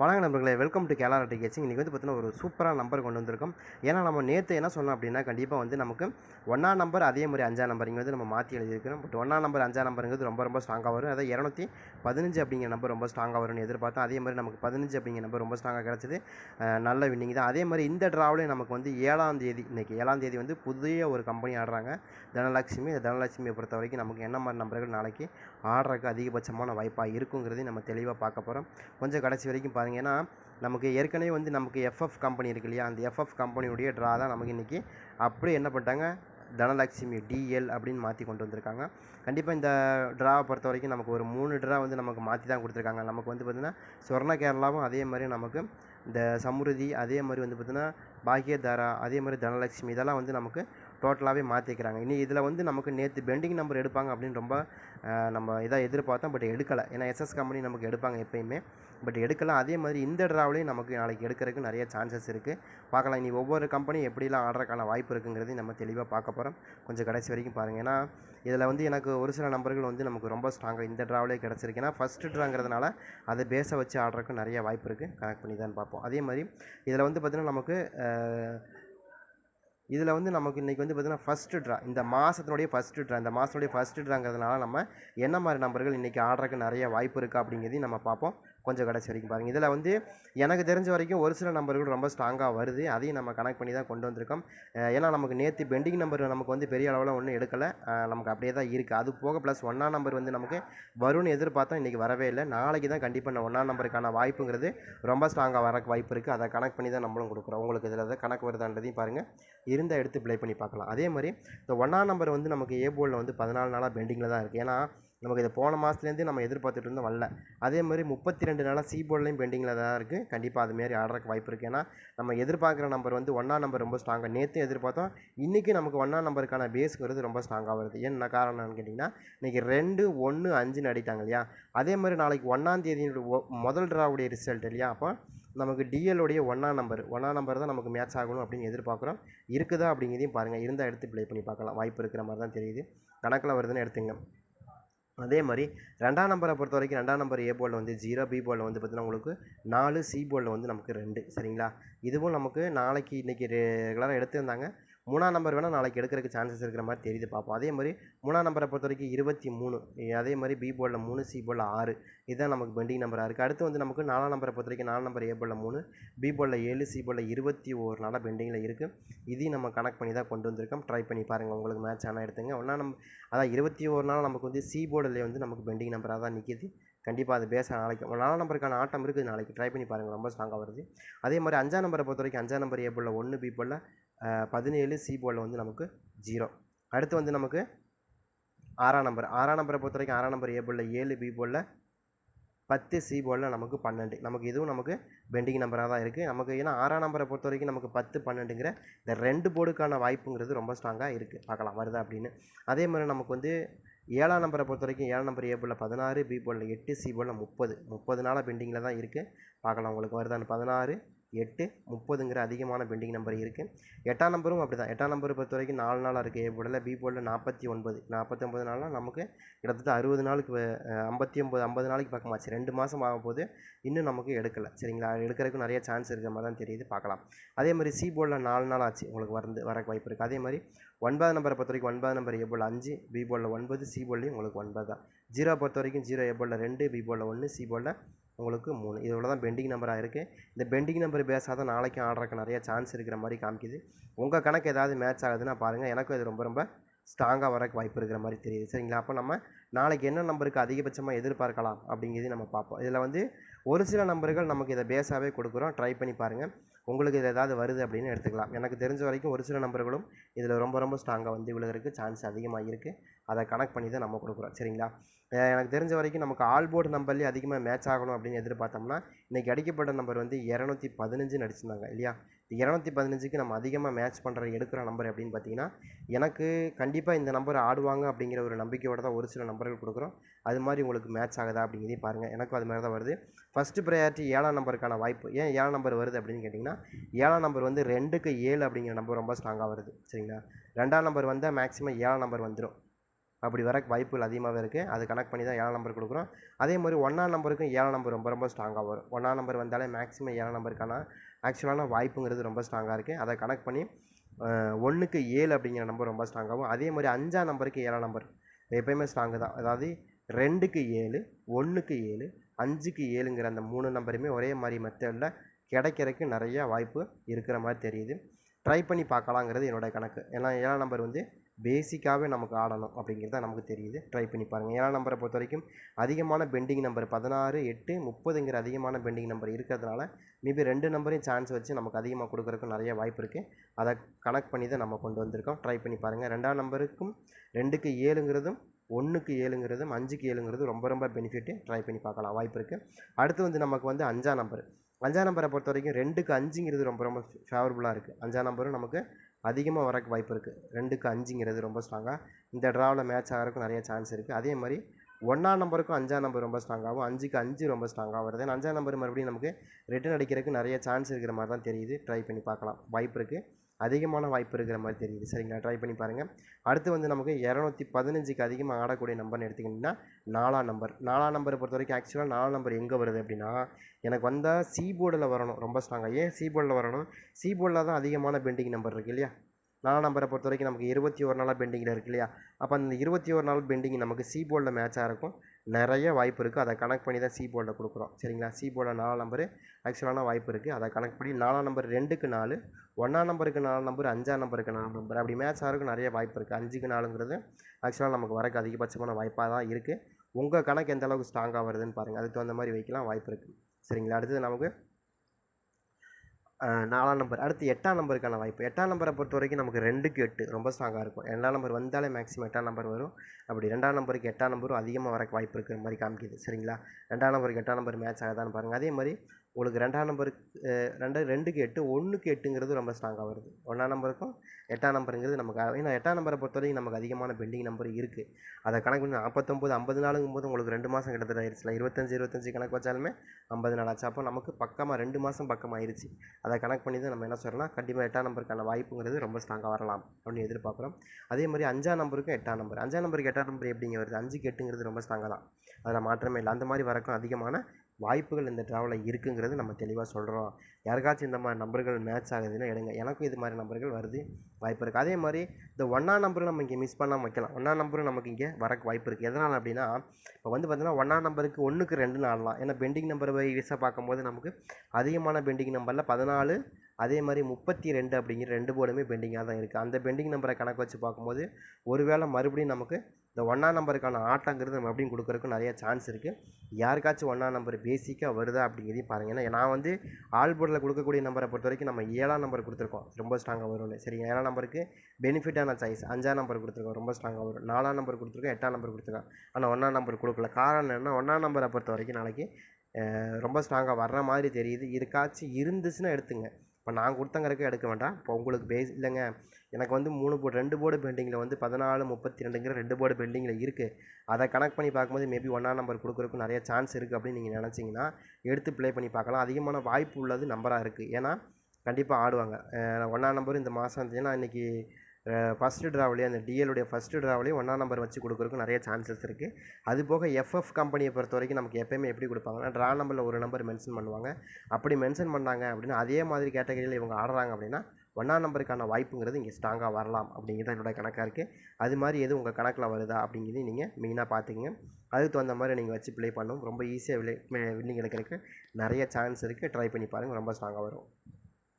வணக்கம் நண்பர்களே welcome to கேலாரா டிகேச்சிங் இன்றைக்கி வந்து பார்த்தீங்கன்னா ஒரு சூப்பராக நம்பர் கொண்டு வந்திருக்கோம். ஏன்னா நம்ம நேற்று என்ன சொன்னோம் அப்படின்னா கண்டிப்பாக வந்து நமக்கு ஒன்றா நம்பர் அதே மாதிரி அஞ்சா நம்பருங்க வந்து நம்ம மாற்றி எழுதியிருக்கிறோம். பட் ஒன்றா நம்பர் அஞ்சா நம்பருங்கிறது ரொம்ப ரொம்ப ஸ்ட்ராங்காக வரும். அதாவது இரநூத்தி பதினஞ்சு அப்படிங்கிற நம்பர் ரொம்ப ஸ்ட்ராங்காக வரும்னு எதிர்பார்த்தோம். அதே மாதிரி நமக்கு பதினஞ்சு அப்படிங்கிற நம்பர் ரொம்ப ஸ்ட்ராங்காக கிடச்சிது. நல்ல வின்னிங் தான். அதே மாதிரி இந்த ட்ராவலே நமக்கு வந்து ஏழாம் தேதி இன்றைக்கி ஏழாம் தேதி வந்து புதிய ஒரு கம்பெனி ஆடுறாங்க. தனலட்சுமி. இந்த தனலட்சுமியை பொறுத்த வரைக்கும் நமக்கு என்ன மாதிரி நம்பர்கள் நாளைக்கு ஆடுறதுக்கு அதிகபட்சமான வாய்ப்பாக இருக்குங்கிறதையும் நம்ம தெளிவாக பார்க்க போகிறோம் கொஞ்சம் கடைசி வரைக்கும் பாருங்கள் ஏன்னா நமக்கு ஏற்கனவே வந்து நமக்கு எஃப்எஃப் கம்பெனி இருக்கு இல்லையா? அந்த எஃப்எஃப் கம்பெனியுடைய ட்ரா தான் நமக்கு இன்றைக்கி அப்படியே என்ன பண்ணிட்டாங்க? தனலட்சுமி டிஎல் அப்படின்னு மாற்றி கொண்டு வந்திருக்காங்க. கண்டிப்பாக இந்த ட்ராவை பொறுத்த வரைக்கும் நமக்கு ஒரு மூணு ட்ரா வந்து நமக்கு மாற்றி தான் கொடுத்துருக்காங்க. நமக்கு வந்து பார்த்திங்கன்னா சொர்ண கேரளாவும் அதே மாதிரி நமக்கு இந்த சமுருதி அதே மாதிரி வந்து பார்த்திங்கன்னா பாக்யதாரா அதே மாதிரி தனலட்சுமி இதெல்லாம் வந்து நமக்கு டோட்டலாகவே மாற்றிக்கிறாங்க இனி இதில் வந்து நமக்கு நேற்று பெண்டிங் நம்பர் எடுப்பாங்க அப்படின்னு ரொம்ப நம்ம இதாக எதிர்பார்த்தோம். பட் எடுக்கலை. ஏன்னா எஸ்எஸ் கம்பெனி நமக்கு எடுப்பாங்க எப்பயுமே. பட் எடுக்கலை. அதே மாதிரி இந்த ட்ராவலையும் நமக்கு நாளைக்கு எடுக்கிறதுக்கு நிறைய சான்சஸ் இருக்குது பார்க்கலாம். இனி ஒவ்வொரு கம்பெனியும் எப்படிலாம் ஆடுறதுக்கான வாய்ப்பு இருக்குங்கிறதையும் நம்ம தெளிவாக பார்க்க போகிறோம் கொஞ்சம் கடைசி வரைக்கும் பாருங்கள் ஏன்னா இதில் வந்து எனக்கு ஒரு சில நம்பர்கள் வந்து நமக்கு ரொம்ப ஸ்ட்ராங்காக இந்த ட்ராவிலே கிடச்சிருக்கு. ஏன்னா ஃபஸ்ட்டு ட்ராங்கிறதுனால அதை பேஸை வச்சு ஆடுறதுக்கு நிறைய வாய்ப்பு இருக்குது கனெக்ட் பண்ணி தான் பார்ப்போம். அதே மாதிரி இதில் வந்து பார்த்திங்கன்னா நமக்கு இதில் வந்து நமக்கு இன்றைக்கி வந்து பார்த்திங்கன்னா ஃபஸ்ட்டு ட்ரா இந்த மாதத்தினுடைய ஃபஸ்ட்டு ட்ரா இந்த மாதத்துடைய ஃபஸ்ட்டு ட்ராங்கிறதுனால நம்ம என்ன மாதிரி நம்பர்கள் இன்றைக்கி ஆடுறதுக்கு நிறைய வாய்ப்பு இருக்குது அப்படிங்கிறதையும் நம்ம பார்ப்போம். கொஞ்சம் கடைசி வரைக்கும் பாருங்கள் இதில் வந்து எனக்கு தெரிஞ்ச வரைக்கும் ஒரு சில நம்பர்கள் ரொம்ப ஸ்ட்ராங்காக வருது. அதையும் நம்ம கனெக்ட் பண்ணி தான் கொண்டு வந்திருக்கோம். ஏன்னா நமக்கு நேற்று பெண்டிங் நம்பர் நமக்கு வந்து பெரிய அளவில் ஒன்றும் எடுக்கலை. நமக்கு அப்படியே தான் இருக்குது அது போக ப்ளஸ் ஒன்றா நம்பர் வந்து நமக்கு வரும்னு எதிர்பார்த்தோம் இன்றைக்கி வரவே இல்லை. நாளைக்கு தான் கண்டிப்பாக நான் ஒன்றா நம்பருக்கான வாய்ப்புங்கிறது ரொம்ப ஸ்ட்ராங்காக வரக்கு வாய்ப்பு இருக்குது அதை கனெக்ட் பண்ணி தான் நம்மளும் கொடுக்குறோம். உங்களுக்கு இதில் தான் கணக்கு வருதான்றதையும் பாருங்கள் இருந்தால் எடுத்து ப்ளே பண்ணி பார்க்கலாம். அதே மாதிரி இந்த ஒன்றா நம்பர் வந்து நமக்கு ஏ போர்டில் வந்து பதினாலு நாளாக பெண்டிங்கில் தான் இருக்குது ஏன்னா நமக்கு இதை போன மாதத்துலேருந்து நம்ம எதிர்பார்த்துட்டு இருந்தோம் வரல. அதே மாதிரி முப்பத்தி ரெண்டு நாளாக சி போர்ட்லேயும் பெண்டிங்கில் தான் இருக்குது கண்டிப்பாக அதுமாரி ஆடுறதுக்கு வாய்ப்பு இருக்குது ஏன்னா நம்ம எதிர்பார்க்குற நம்பர் வந்து ஒன்றா நம்பர் ரொம்ப ஸ்ட்ராங்காக நேற்று எதிர்பார்த்தோம். இன்றைக்கி நமக்கு ஒன்றா நம்பருக்கான பேஸுங்கிறது ரொம்ப ஸ்ட்ராங்காக வருது. என்ன காரணம்னு கேட்டிங்கன்னா இன்றைக்கி ரெண்டு ஒன்று அஞ்சுன்னு அடித்தாங்க இல்லையா? அதே மாதிரி நாளைக்கு ஒன்றாம் தேதி முதல் ட்ராவுடைய ரிசல்ட் இல்லையா? அப்போ நமக்கு டிஎல்லுடைய ஒன்றா நம்பர் ஒன்றா நம்பர் தான் நமக்கு மேட்ச் ஆகணும் அப்படின்னு எதிர்பார்க்குறோம். இருக்குதா அப்படிங்கிறதையும் பாருங்கள் இருந்தால் எடுத்து ப்ளே பண்ணி பார்க்கலாம். வாய்ப்பு இருக்கிற மாதிரி தான் தெரியுது. கணக்கில் வருதுன்னு எடுத்துங்க அதே மாதிரி ரெண்டாம் நம்பரை பொறுத்த வரைக்கும் ரெண்டாம் நம்பர் ஏ போர்டில் வந்து ஜீரோ பி போர்டில் வந்து பார்த்தீங்கன்னா உங்களுக்கு நாலு சி போர்டில் வந்து நமக்கு ரெண்டு. சரிங்களா? இதுவும் நமக்கு நாளைக்கு இன்றைக்கி ரெகுலராக எடுத்திருந்தாங்க. மூணாம் நம்பர் வேணால் நாளைக்கு எடுக்கிறதுக்கு சான்சஸ் இருக்கிற மாதிரி தெரியுது பார்ப்போம் அதே மாதிரி மூணாம் நம்பரை பொறுத்த வரைக்கும் இருபத்தி மூணு. அதே மாதிரி பி போர்டில் மூணு சி போர்டில் ஆறு. இதுதான் நமக்கு பெண்டிங் நம்பராக இருக்குது அடுத்து வந்து நமக்கு நாலாம் நம்பரை பொறுத்த வரைக்கும் நாலாம் நம்பர் ஏ போர்டில் மூணு பி போர்டில் ஏழு சி போர்டில் இருபத்தி ஒரு நாளாக பெண்டிங்கில் இருக்குது இதையும் நம்ம கனெக்ட் பண்ணி தான் கொண்டு வந்திருக்கோம். ட்ரை பண்ணி பாருங்கள் உங்களுக்கு மேட்ச் ஆனால் எடுத்துங்க. ஒன்றா நம்ம அதான் இருபத்தி ஒரு நாள் நமக்கு வந்து சி போர்டில் வந்து நமக்கு பெண்டிங் நம்பராக தான் நிற்கிது கண்டிப்பாக அது பேச நாளைக்கு நாலாம் நம்பருக்கான ஆட்டம் இருக்குது நாளைக்கு. ட்ரை பண்ணி பாருங்கள் ரொம்ப ஸ்ட்ராங்காக வருது. அதே மாதிரி அஞ்சாம் நம்பரை பொறுத்த வரைக்கும் அஞ்சாம் நம்பர் ஏ போர்டில் ஒன்று பி போர்டில் பதினேழு சி போர்டில் வந்து நமக்கு ஜீரோ அடுத்து வந்து நமக்கு ஆறாம் நம்பர் ஆறாம் நம்பரை பொறுத்த வரைக்கும் ஆறாம் நம்பர் ஏ போர்டில் ஏழு பி போர்டில் பத்து சி போர்டில் நமக்கு பன்னெண்டு. நமக்கு இதுவும் நமக்கு பெண்டிங் நம்பராக தான் இருக்குது நமக்கு ஏன்னா ஆறாம் நம்பரை பொறுத்த வரைக்கும் நமக்கு பத்து பன்னெண்டுங்கிற இந்த ரெண்டு போர்டுக்கான வாய்ப்புங்கிறது ரொம்ப ஸ்ட்ராங்காக இருக்குது பார்க்கலாம் வருதா அப்படின்னு. அதே மாதிரி நமக்கு வந்து ஏழாம் நம்பரை பொறுத்த வரைக்கும் ஏழாம் நம்பர் ஏ போர்டில் பதினாறு பி போர்டில் எட்டு சி போர்டில் முப்பது. முப்பது நாளாக பெண்டிங்கில் தான் இருக்குது பார்க்கலாம் உங்களுக்கு வருதான்னு. பதினாறு எட்டு முப்பதுங்கிற அதிகமான பெண்டிங் நம்பர் இருக்குது எட்டாம் நம்பரும் அப்படி தான் எட்டாம் நம்பர் பொறுத்த வரைக்கும் நாலு நாளாக இருக்குது ஏ போர்டில் பி போர்டில் நாற்பத்தி ஒன்பது. நாற்பத்தி ஒன்பது நாள்னால் நமக்கு கிட்டத்தட்ட அறுபது நாளுக்கு ஐம்பத்தி ஒம்பது ஐம்பது நாளைக்கு பக்கமாச்சு. ரெண்டு மாதம் ஆகும்போது இன்னும் நமக்கு எடுக்கலை. சரிங்களா? எடுக்கிறதுக்கு நிறைய சான்ஸ் இருக்கிற மாதிரி தான் தெரியுது. பார்க்கலாம். அதே மாதிரி சி போர்டில் நாலு நாள் ஆச்சு. உங்களுக்கு வந்து வர வாய்ப்பு இருக்குது அதே மாதிரி ஒன்பது நம்பரை பொறுத்த வரைக்கும் ஒன்பது நம்பர் ஏ போர்டில் அஞ்சு பி போர்டில் ஒன்பது சி போர்டிலையும் உங்களுக்கு ஒன்பது தான். ஜீரோ பொறுத்த வரைக்கும் ஜீரோ ஏ போர்டில் ரெண்டு பி போர்டில் ஒன்று சி போர்டில் உங்களுக்கு மூணு இதோட தான் பெண்டிங் நம்பராக இருக்குது இந்த பெண்டிங் நம்பர் பேஸாக தான் நாளைக்கும் ஆடுறதுக்கு நிறைய சான்ஸ் இருக்கிற மாதிரி காமிக்குது. உங்கள் கணக்கு ஏதாவது மேட்ச் ஆகுதுன்னா பாருங்கள் எனக்கும் இது ரொம்ப ரொம்ப ஸ்ட்ராங்காக வரக்கு வாய்ப்பு இருக்கிற மாதிரி தெரியுது. சரிங்களா? அப்போ நம்ம நாளைக்கு என்ன நம்பருக்கு அதிகபட்சமாக எதிர்பார்க்கலாம் அப்படிங்கிறது நம்ம பார்ப்போம். இதில் வந்து ஒரு சில நம்பர்கள் நமக்கு இதை பேஸாகவே கொடுக்குறோம். ட்ரை பண்ணி பாருங்கள் உங்களுக்கு இது ஏதாவது வருது அப்படின்னு எடுத்துக்கலாம். எனக்கு தெரிஞ்ச வரைக்கும் ஒரு சில நம்பர்களும் இதில் ரொம்ப ரொம்ப ஸ்ட்ராங்காக வந்து விழுகிறதுக்கு சான்ஸ் அதிகமாக இருக்குது அதை கனெக்ட் பண்ணி தான் நம்ம கொடுக்குறோம். சரிங்களா? எனக்கு தெரிஞ்ச வரைக்கும் நமக்கு ஆல் போர்டு நம்பர்லேயே அதிகமாக மேட்ச் ஆகணும் அப்படின்னு எதிர்பார்த்தோம்னா இன்றைக்கி அடிக்கப்பட்ட நம்பர் வந்து இரநூத்தி பதினஞ்சுன்னு அடிச்சிருந்தாங்க இல்லையா? இந்த இரநூத்தி பதினஞ்சுக்கு நம்ம அதிகமாக மேட்ச் பண்ணுற எடுக்கிற நம்பர் அப்படின்னு பார்த்தீங்கன்னா எனக்கு கண்டிப்பாக இந்த நம்பர் ஆடுவாங்க அப்படிங்கிற ஒரு நம்பிக்கையோட தான் ஒரு சில நம்பர்கள் கொடுக்குறோம். அது மாதிரி உங்களுக்கு மேட்ச் ஆகுதா அப்படிங்கிறதையும் பாருங்கள் எனக்கும் அது மாதிரி தான் வருது. ஃபஸ்ட்டு ப்ரையாரிட்டி ஏழாம் நம்பருக்கான வாய்ப்பு. ஏன் ஏழாம் நம்பர் வருது அப்படின்னு கேட்டிங்கன்னா ஏழாம் நம்பர் வந்து ரெண்டுக்கு ஏழு அப்படிங்கிற நம்பர் ரொம்ப ஸ்ட்ராங்காக வருது. சரிங்களா? ரெண்டாம் நம்பர் வந்தால் மேக்ஸிமம் ஏழாம் நம்பர் வந்துடும் அப்படி வர வாய்ப்புகள் அதிகமாகவே இருக்குது அது கனெக்ட் பண்ணி தான் ஏழாம் நம்பர் கொடுக்குறோம். அதே மாதிரி ஒன்றாம் நம்பருக்கும் ஏழாம் நம்பர் ரொம்ப ரொம்ப ஸ்ட்ராங்காக வரும். ஒன்றாம் நம்பர் வந்தாலே மேக்ஸிமம் ஏழாம் நம்பருக்கான ஆக்சுவலான வாய்ப்புங்கிறது ரொம்ப ஸ்ட்ராங்காக இருக்குது அதை கனெக்ட் பண்ணி ஒன்றுக்கு ஏழு அப்படிங்கிற நம்பர் ரொம்ப ஸ்ட்ராங்காகவும் அதே மாதிரி அஞ்சாம் நம்பருக்கு ஏழாம் நம்பர் எப்பயுமே ஸ்ட்ராங்கு தான். அதாவது ரெண்டுக்கு ஏழு ஒன்றுக்கு ஏழு அஞ்சுக்கு ஏழுங்கிற அந்த மூணு நம்பருமே ஒரே மாதிரி மெத்தடில் கிடைக்கிறதுக்கு நிறைய வாய்ப்பு இருக்கிற மாதிரி தெரியுது. ட்ரை பண்ணி பார்க்கலாங்கிறது என்னோடய கணக்கு. ஏன்னா ஏழாம் நம்பர் வந்து பேசிக்காகவே நமக்கு ஆடணும் அப்படிங்கிறது தான் நமக்கு தெரியுது. ட்ரை பண்ணி பாருங்கள் ஏழாம் நம்பரை பொறுத்த வரைக்கும் அதிகமான பெண்டிங் நம்பர் பதினாறு எட்டு முப்பதுங்கிற அதிகமான பெண்டிங் நம்பர் இருக்கிறதுனால மேபி ரெண்டு நம்பரையும் சான்ஸ் வச்சு நமக்கு அதிகமாக கொடுக்குறதுக்கும் நிறைய வாய்ப்பு இருக்குது அதை கனெக்ட் பண்ணி தான் நம்ம கொண்டு வந்திருக்கோம். ட்ரை பண்ணி பாருங்கள் ரெண்டாம் நம்பருக்கும் ரெண்டுக்கு ஏழுங்கிறதும் ஒன்றுக்கு ஏழுங்கிறதும் அஞ்சுக்கு ஏழுங்கிறதும் ரொம்ப ரொம்ப பெனிஃபிட்டு ட்ரை பண்ணி பார்க்கலாம். வாய்ப்பு இருக்குது அடுத்து வந்து நமக்கு வந்து அஞ்சாம் நம்பர் அஞ்சாம் நம்பரை பொறுத்த வரைக்கும் ரெண்டுக்கு அஞ்சுங்கிறது ரொம்ப ரொம்ப ஃபேவரபுளாக இருக்குது அஞ்சாம் நம்பரும் நமக்கு அதிகமாக வரக்கு வாய்ப்பு இருக்குது ரெண்டுக்கு அஞ்சுங்கிறது ரொம்ப ஸ்ட்ராங்காக இந்த ட்ராவில் மேட்ச் ஆகிறதுக்கும் நிறைய சான்ஸ் இருக்குது அதே மாதிரி ஒன்றாம் நம்பருக்கும் அஞ்சாம் நம்பர் ரொம்ப ஸ்ட்ராங்காகவும் அஞ்சுக்கு அஞ்சு ரொம்ப ஸ்ட்ராங்காக வருது அஞ்சாம் நம்பர் மறுபடியும் நமக்கு ரிட்டன் அடிக்கிறதுக்கு நிறைய சான்ஸ் இருக்கிற மாதிரி தான் தெரியுது. ட்ரை பண்ணி பார்க்கலாம். வாய்ப்பு இருக்குது அதிகமான வாய்ப்பு இருக்கிற மாதிரி தெரியுது. சரிங்களா? ட்ரை பண்ணி பாருங்கள் அடுத்து வந்து நமக்கு இரநூத்தி பதினஞ்சுக்கு அதிகமாக ஆடக்கூடிய நம்பர்னு எடுத்துக்கிட்டிங்கன்னா நாலாம் நம்பர் நாலாம் நம்பரை பொறுத்த வரைக்கும் ஆக்சுவலாக நாலாம் நம்பர் எங்கே வருது அப்படின்னா எனக்கு வந்தால் சி போர்டில் வரணும். ரொம்ப ஸ்ட்ராங்காக ஏன் சி போர்டில் வரணும்? சி போர்டில் தான் அதிகமான பெண்டிங் நம்பர் இருக்குது இல்லையா? நாலாம் நம்பரை பொறுத்த வரைக்கும் நமக்கு இருபத்தி ஒரு நாளாக பெண்டிங்கில் இருக்கு இல்லையா? அப்போ அந்த இருபத்தி ஒரு நாள் பெண்டிங் நமக்கு சி போர்டில் மேட்சாக இருக்கும். நிறைய வாய்ப்பு இருக்குது அதை கனெக்ட் பண்ணி தான் சி போர்டில் கொடுக்குறோம். சரிங்களா? சி போர்டில் நாலாம் நம்பரு ஆக்சுவலான வாய்ப்பு இருக்குது அதை கனெக்ட் பண்ணி நாலாம் நம்பர் ரெண்டுக்கு நாலு ஒன்றாம் நம்பருக்கு நாலு நம்பர் அஞ்சாம் நம்பருக்கு நாலு நம்பர் அப்படி மேட்ச் ஆகிறதுக்கு நிறைய வாய்ப்பு இருக்குது அஞ்சுக்கு நாலுங்கிறது ஆக்சுவலாக நமக்கு வரக்கு அதிகபட்சமான வாய்ப்பாக தான் இருக்குது உங்கள் கணக்கு எந்த அளவுக்கு ஸ்ட்ராங்காக வருதுன்னு பாருங்கள் அதுக்கு தகுந்த மாதிரி வைக்கலாம் வாய்ப்பு இருக்குது சரிங்களா? அடுத்தது நமக்கு நாலாம் நம்பர். அடுத்து எட்டாம் நம்பருக்கான வாய்ப்பு. எட்டாம் நம்பரை பொறுத்த வரைக்கும் நமக்கு ரெண்டுக்கு எட்டு. ரொம்ப ஸ்ட்ராங்காக இருக்கும். ரெண்டாம் நம்பர் வந்தாலே மேக்ஸிமம் எட்டாம் நம்பர் வரும். அப்படி ரெண்டாம் நம்பருக்கு எட்டாம் நம்பரும் அதிகமாக வரக்கு வாய்ப்பு இருக்கிற மாதிரி காமிக்குது. சரிங்களா? ரெண்டாம் நம்பருக்கு எட்டாம் நம்பர் மேட்ச் ஆகாதான்னு பாருங்கள் அதே மாதிரி உங்களுக்கு ரெண்டாம் நம்பருக்கு ரெண்டு ரெண்டுக்கு எட்டு ஒன்றுக்கு எட்டுங்கிறது ரொம்ப ஸ்ட்ராங்காக வருது. ஒன்றாம் நம்பருக்கும் எட்டாம் நம்பருங்கிறது நமக்கு ஏன்னா எட்டாம் நம்பரை பொறுத்த வரைக்கும் நமக்கு அதிகமான பெண்டிங் நம்பர் இருக்குது அதை கணக்கு பண்ணி நாற்பத்தொம்பது ஐம்பது நாளுங்கும் போது உங்களுக்கு ரெண்டு மாதம் கிட்டத்தட்ட ஆயிடுச்சுல இருபத்தஞ்சி இருபத்தஞ்சி கணக்கு வச்சாலுமே ஐம்பது நாள் ஆச்சு அப்போ நமக்கு பக்கமாக ரெண்டு மாதம் பக்கம் ஆயிடுச்சு அதை கணக்கு பண்ணி தான் நம்ம என்ன சொல்லலாம் கண்டிப்பாக எட்டாம் நம்பருக்கான வாய்ப்புங்கிறது ரொம்ப ஸ்ட்ராங்காக வரலாம் அப்படின்னு எதிர்பார்க்குறோம். அதே மாதிரி அஞ்சாம் நம்பருக்கும் எட்டாம் நம்பர். அஞ்சாம் நம்பருக்கு எட்டாம் நம்பர் எப்படிங்க வருது? அஞ்சுக்கு எட்டுங்கிறது ரொம்ப ஸ்ட்ராங்காக தான். அதில் மாற்றமே இல்லை. அந்த மாதிரி வரக்கும் அதிகமான வாய்ப்புகள் இந்த ட்ராவலில் இருக்குங்கிறது நம்ம தெளிவாக சொல்கிறோம் யாருக்காச்சும் இந்த மாதிரி நம்பர்கள் மேட்ச் ஆகுதுன்னா எடுங்க. எனக்கும் இது மாதிரி நம்பர்கள் வருது. வாய்ப்பு இருக்குது அதே மாதிரி இந்த ஒன்றா நம்பரும் நம்ம இங்கே மிஸ் பண்ணாமல் வைக்கலாம். ஒன்றா நம்பரும் நமக்கு இங்கே வரக்கு வாய்ப்பு இருக்குது எதனால் அப்படின்னா இப்போ வந்து பார்த்தீங்கன்னா ஒன்றா நம்பருக்கு ஒன்றுக்கு ரெண்டு ஆடலாம் ஏன்னா பெண்டிங் நம்பர் வயசாக பார்க்கும்போது நமக்கு அதிகமான பெண்டிங் நம்பரில் பதினாலு அதே மாதிரி முப்பத்தி ரெண்டு அப்படிங்கிற ரெண்டு போர்டுமே பெண்டிங்காக தான் இருக்குது அந்த பெண்டிங் நம்பரை கணக்கு வச்சு பார்க்கும்போது ஒருவேளை மறுபடியும் நமக்கு இந்த ஒன்றாம் நம்பருக்கான ஆட்டங்கிறது நம்ம எப்படியும் கொடுக்குறதுக்கு நிறைய சான்ஸ் இருக்குது யாருக்காச்சும் ஒன்றாம் நம்பர் பேசிக்காக வருதா அப்படிங்கிறதையும் பாருங்கள் ஏன்னா நான் வந்து ஆல் போர்டில் கொடுக்கக்கூடிய நம்பரை பொறுத்த வரைக்கும் நம்ம ஏழாம் நம்பர் கொடுத்துருக்கோம். ரொம்ப ஸ்ட்ராங்காக வரும்னு. சரி ஏழாம் நம்பருக்கு பெனிஃபிட்டான சாய்ஸ் அஞ்சாம் நம்பர் கொடுத்துருக்கோம். ரொம்ப ஸ்ட்ராங்காக வரும். நாலாம் நம்பர் கொடுத்துருக்கோம் எட்டாம் நம்பர் கொடுத்துருக்கோம். ஆனால் ஒன்றாம் நம்பர் கொடுக்கல. காரணம் என்ன ஒன்றாம் நம்பரை பொறுத்த வரைக்கும் நாளைக்கு ரொம்ப ஸ்ட்ராங்காக வர்ற மாதிரி தெரியுது. இதுக்காச்சும் இருந்துச்சுன்னா எடுத்துங்க. இப்போ நான் கொடுத்தங்கறக்கு எடுக்க வேண்டாம். இப்போ உங்களுக்கு பேஸ் இல்லைங்க. எனக்கு வந்து மூணு போர்டு ரெண்டு போர்டு பெண்டிங்கில் வந்து பதினாலு முப்பத்தி ரெண்டுங்கிற ரெண்டு போர்டு பெண்டிங்கில் இருக்குது அதை கனெக்ட் பண்ணி பார்க்கும்போது மேபி ஒன்றாம் நம்பர் கொடுக்குறதுக்கு நிறைய சான்ஸ் இருக்குது அப்படின்னு நீங்கள் நினச்சிங்கன்னா எடுத்து ப்ளே பண்ணி பார்க்கலாம். அதிகமான வாய்ப்பு உள்ளது நம்பராக இருக்குது ஏன்னா கண்டிப்பாக ஆடுவாங்க. ஒன்றாம் நம்பர் இந்த மாதம் இருந்துச்சுன்னா இன்றைக்கி ஃபஸ்ட்டு ட்ராவிலே அந்த டிஎலுடைய ஃபஸ்ட்டு ட்ராவலே ஒன்றாம் நம்பர் வச்சு கொடுக்குறதுக்கு நிறைய சான்சஸ் இருக்குது அது போக எஃப்எஃப் கம்பெனியை பொறுத்த வரைக்கும் நமக்கு எப்போயுமே எப்படி கொடுப்பாங்கன்னா ட்ரா நம்பரில் ஒரு நம்பர் மென்ஷன் பண்ணுவாங்க. அப்படி மென்ஷன் பண்ணாங்க அப்படின்னா அதே மாதிரி கேட்டகரியில் இவங்க ஆடுறாங்க அப்படின்னா ஒன்றாம் நம்பருக்கான வாய்ப்புங்கிறது இங்கே ஸ்ட்ராங்காக வரலாம் அப்படிங்கிறது என்னோட கணக்காக இருக்குது அது மாதிரி எது உங்கள் கணக்கில் வருதா அப்படிங்கிறது நீங்கள் மெயினாக பார்த்துங்க அதுக்கு தகுந்த மாதிரி நீங்கள் வச்சு ப்ளே பண்ணணும். ரொம்ப ஈஸியாக விளை வின்னிங் எடுக்கிறதுக்கு நிறைய சான்ஸ் இருக்குது ட்ரை பண்ணி பாருங்கள் ரொம்ப ஸ்ட்ராங்காக வரும்.